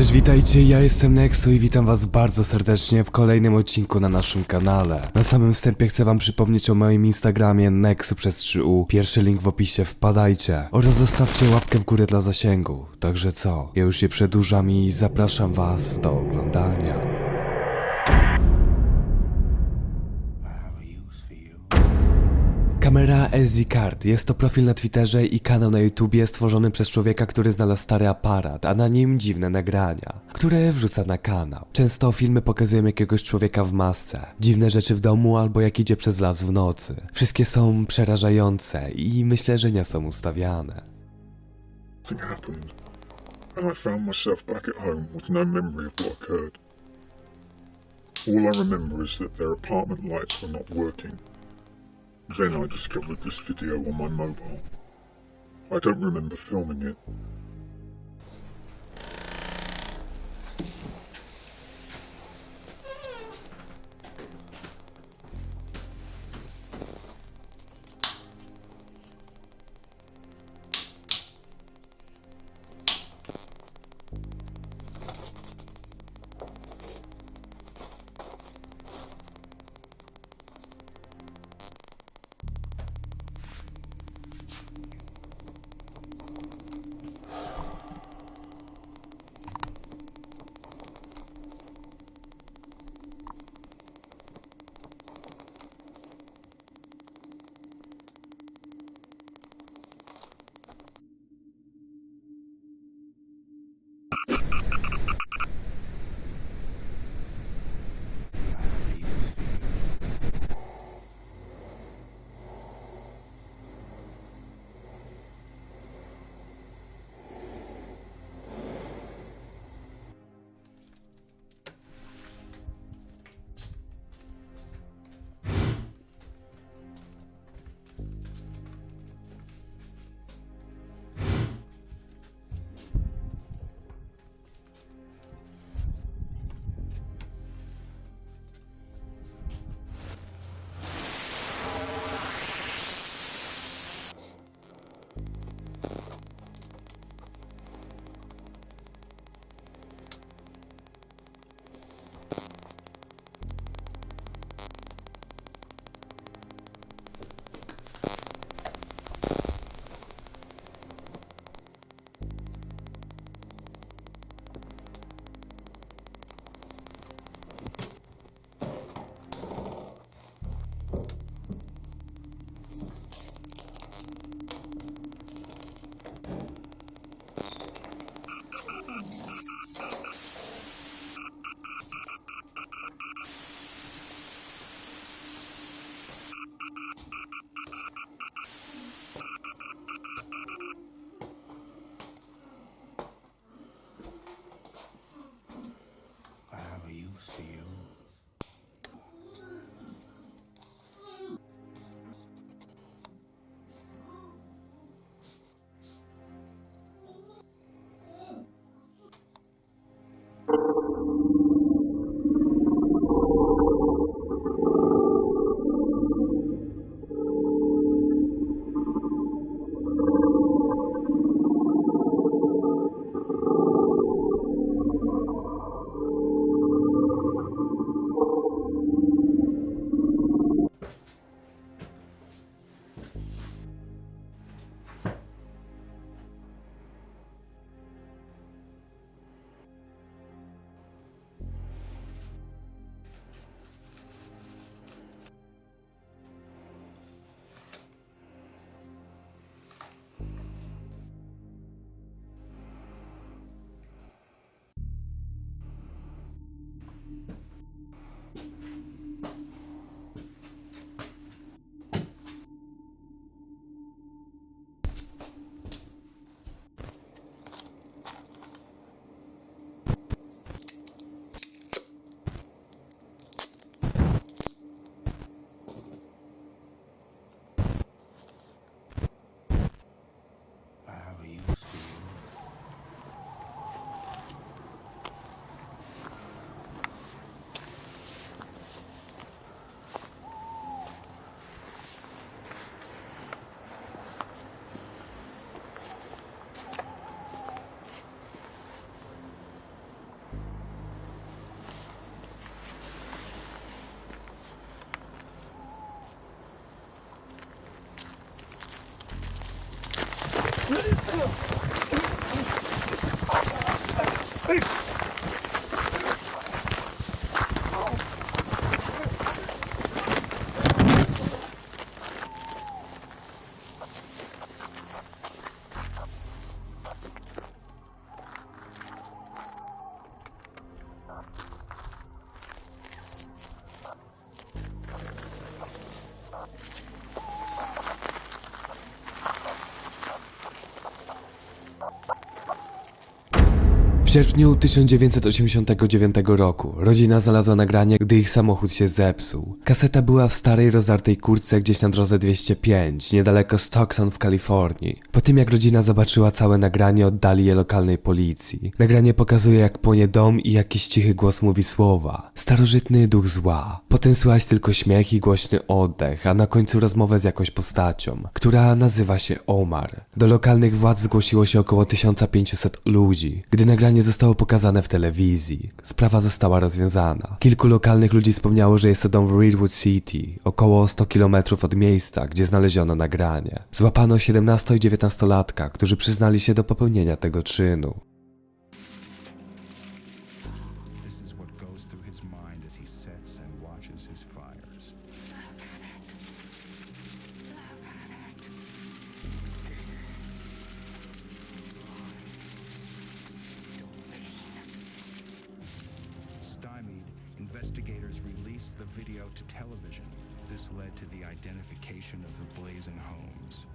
Cześć, witajcie, ja jestem Nexu i witam was bardzo serdecznie w kolejnym odcinku na naszym kanale. Na samym wstępie chcę wam przypomnieć o moim Instagramie Nexu przez 3U. Pierwszy link w opisie, wpadajcie. Oraz zostawcie łapkę w górę dla zasięgu. Także co, ja już się przedłużam i zapraszam was do oglądania. Kamera SD Card jest to profil na Twitterze i kanał na YouTubie stworzony przez człowieka, który znalazł stary aparat, a na nim dziwne nagrania, które wrzuca na kanał. Często filmy pokazują jakiegoś człowieka w masce, dziwne rzeczy w domu albo jak idzie przez las w nocy. Wszystkie są przerażające i myślę, że nie są ustawiane. No. All I remember is that their apartment lights were not working. Then I discovered this video on my mobile. I don't remember filming it. W sierpniu 1989 roku rodzina znalazła nagranie, gdy ich samochód się zepsuł. Kaseta była w starej, rozdartej kurtce gdzieś na drodze 205, niedaleko Stockton w Kalifornii. Po tym jak rodzina zobaczyła całe nagranie, oddali je lokalnej policji. Nagranie pokazuje jak płonie dom i jakiś cichy głos mówi słowa. Starożytny duch zła. Potem słychać tylko śmiech i głośny oddech, a na końcu rozmowę z jakąś postacią, która nazywa się Omar. Do lokalnych władz zgłosiło się około 1500 ludzi. Gdy nagranie zostało pokazane w telewizji, sprawa została rozwiązana. Kilku lokalnych ludzi wspomniało, że jest to dom w Redwood City, około 100 km od miejsca, gdzie znaleziono nagranie. Złapano 17 i 19 latka, którzy przyznali się do popełnienia tego czynu. Investigators released the video to television. This led to the identification of the blazing homes.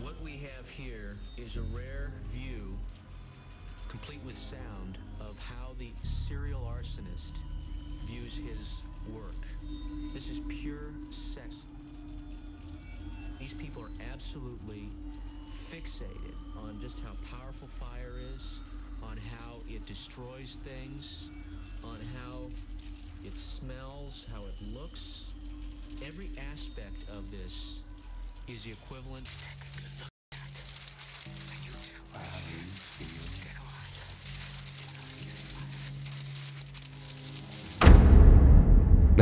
What we have here is a rare view, complete with sound, of how the serial arsonist views his work. This is pure sex. These people are absolutely fixated on just how powerful fire is, on how it destroys things, on how it smells, how it looks. Every aspect of this is the equivalent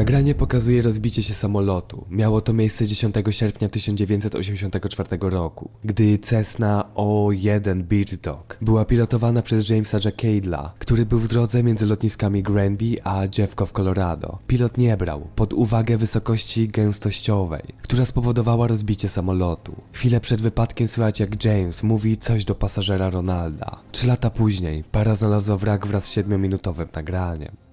Nagranie pokazuje rozbicie się samolotu. Miało to miejsce 10 sierpnia 1984 roku, gdy Cessna O-1 Bird Dog była pilotowana przez Jamesa Jackadla, który był w drodze między lotniskami Granby a Jeffco w Colorado. Pilot nie brał pod uwagę wysokości gęstościowej, która spowodowała rozbicie samolotu. Chwilę przed wypadkiem słychać jak James mówi coś do pasażera Ronalda. Trzy lata później para znalazła wrak wraz z 7-minutowym nagraniem.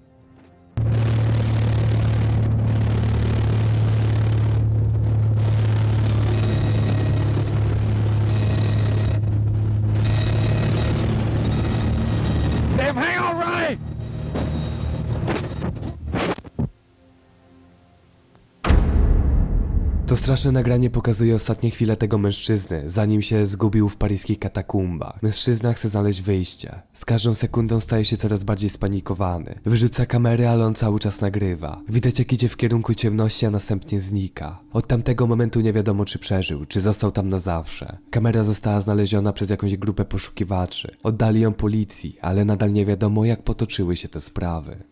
To straszne nagranie pokazuje ostatnie chwile tego mężczyzny, zanim się zgubił w paryskich katakumbach. Mężczyzna chce znaleźć wyjście. Z każdą sekundą staje się coraz bardziej spanikowany. Wyrzuca kamerę, ale on cały czas nagrywa. Widać jak idzie w kierunku ciemności, a następnie znika. Od tamtego momentu nie wiadomo czy przeżył, czy został tam na zawsze. Kamera została znaleziona przez jakąś grupę poszukiwaczy. Oddali ją policji, ale nadal nie wiadomo jak potoczyły się te sprawy.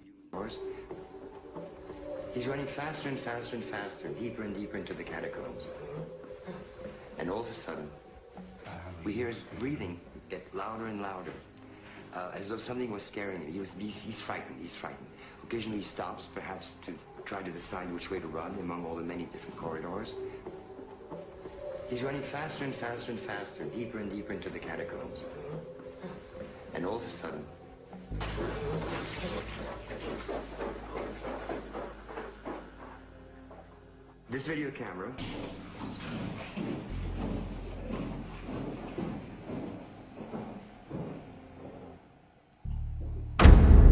He's running faster and faster and faster, deeper and deeper into the catacombs. And all of a sudden, we hear his breathing get louder and louder, uh, as though something was scaring him. He was, he's, he's frightened, he's frightened. Occasionally he stops, perhaps to try to decide which way to run among all the many different corridors. He's running faster and faster and faster, deeper and deeper into the catacombs. And all of a sudden, this video camera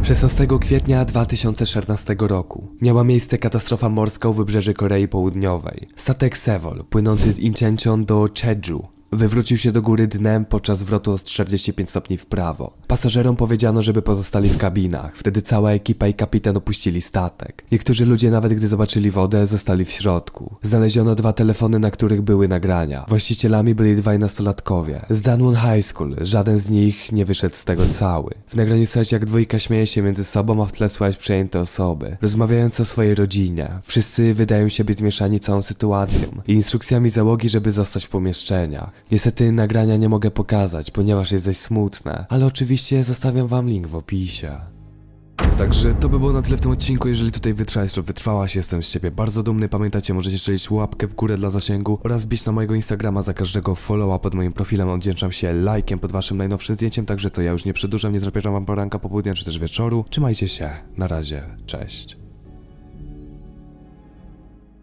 16 kwietnia 2014 roku miała miejsce katastrofa morska u wybrzeży Korei Południowej. Statek Sevol, płynący z Incheon do Jeju, wywrócił się do góry dnem podczas zwrotu o 45 stopni w prawo. Pasażerom powiedziano, żeby pozostali w kabinach. Wtedy cała ekipa i kapitan opuścili statek. Niektórzy ludzie nawet gdy zobaczyli wodę, zostali w środku. Znaleziono dwa telefony, na których były nagrania. Właścicielami byli dwaj nastolatkowie. Z Danwon High School. Żaden z nich nie wyszedł z tego cały. W nagraniu słychać jak dwójka śmieje się między sobą, a w tle słychać przejęte osoby. Rozmawiając o swojej rodzinie. Wszyscy wydają się być zmieszani całą sytuacją i instrukcjami załogi, żeby zostać w pomieszczeniach. Niestety nagrania nie mogę pokazać, ponieważ jest dość smutne, ale oczywiście zostawiam wam link w opisie. Także to by było na tyle w tym odcinku. Jeżeli tutaj wytrwałeś lub wytrwałaś, jestem z ciebie bardzo dumny. Pamiętajcie, możecie strzelić łapkę w górę dla zasięgu oraz bić na mojego Instagrama za każdego followa pod moim profilem. Oddzięczam się lajkiem pod waszym najnowszym zdjęciem, także co ja już nie przedłużam, nie zapraszam wam poranka, popołudnia czy też wieczoru. Trzymajcie się, na razie, cześć.